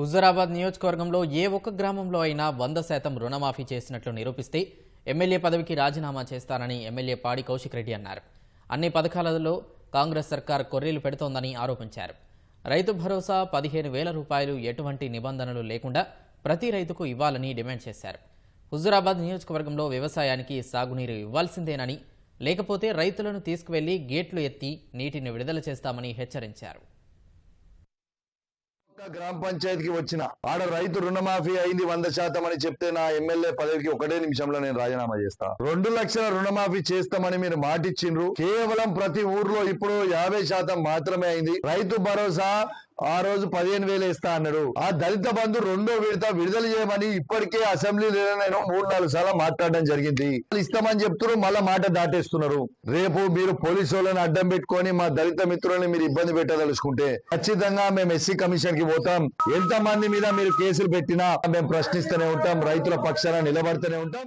హుజరాబాద్ నియోజకవర్గంలో ఏ ఒక్క గ్రామంలో అయినా వంద శాతం రుణమాఫీ చేసినట్లు నిరూపిస్తే ఎమ్మెల్యే పదవికి రాజీనామా చేస్తానని ఎమ్మెల్యే పాడి కౌశిక్ రెడ్డి అన్నారు. అన్ని పథకాలలో కాంగ్రెస్ సర్కార్ కొర్రీలు పెడుతోందని ఆరోపించారు. రైతు భరోసా పదిహేను వేల రూపాయలు ఎటువంటి నిబంధనలు లేకుండా ప్రతి రైతుకు ఇవ్వాలని డిమాండ్ చేశారు. హుజురాబాద్ నియోజకవర్గంలో వ్యవసాయానికి సాగునీరు ఇవ్వాల్సిందేనని లేకపోతే రైతులను తీసుకువెళ్ళి గేట్లు ఎత్తి నీటిని విడుదల చేస్తామని హెచ్చరించారు. గ్రామ పంచాయతీకి వచ్చిన ఆడ రైతు రుణమాఫీ అయింది వంద శాతం అని చెప్తే నా ఎమ్మెల్యే పదవికి ఒకటే నిమిషంలో నేను రాజీనామా చేస్తా. రెండు లక్షల రుణమాఫీ చేస్తామని మీరు మాటిచ్చిండ్రు. కేవలం ప్రతి ఊర్లో ఇప్పుడు యాభై శాతం మాత్రమే అయింది. రైతు భరోసా ఆ రోజు పదిహేను వేలు ఇస్తా అన్నాడు. ఆ దళిత బంధు రెండో విడత విడుదల చేయమని ఇప్పటికే అసెంబ్లీలో నేను మూడు నాలుగు సార్లు మాట్లాడడం జరిగింది. ఇస్తామని చెప్తున్నారు మళ్ళా మాట దాటేస్తున్నారు. రేపు మీరు పోలీసు వాళ్ళని అడ్డం పెట్టుకొని మా దళిత మిత్రులని మీరు ఇబ్బంది పెట్టదలుచుకుంటే ఖచ్చితంగా మేము ఎస్సీ కమిషన్కి పోతాం. ఎంత మంది మీద మీరు కేసులు పెట్టినా మేము ప్రశ్నిస్తూనే ఉంటాం రైతుల పక్షాన నిలబడుతూనే ఉంటాం.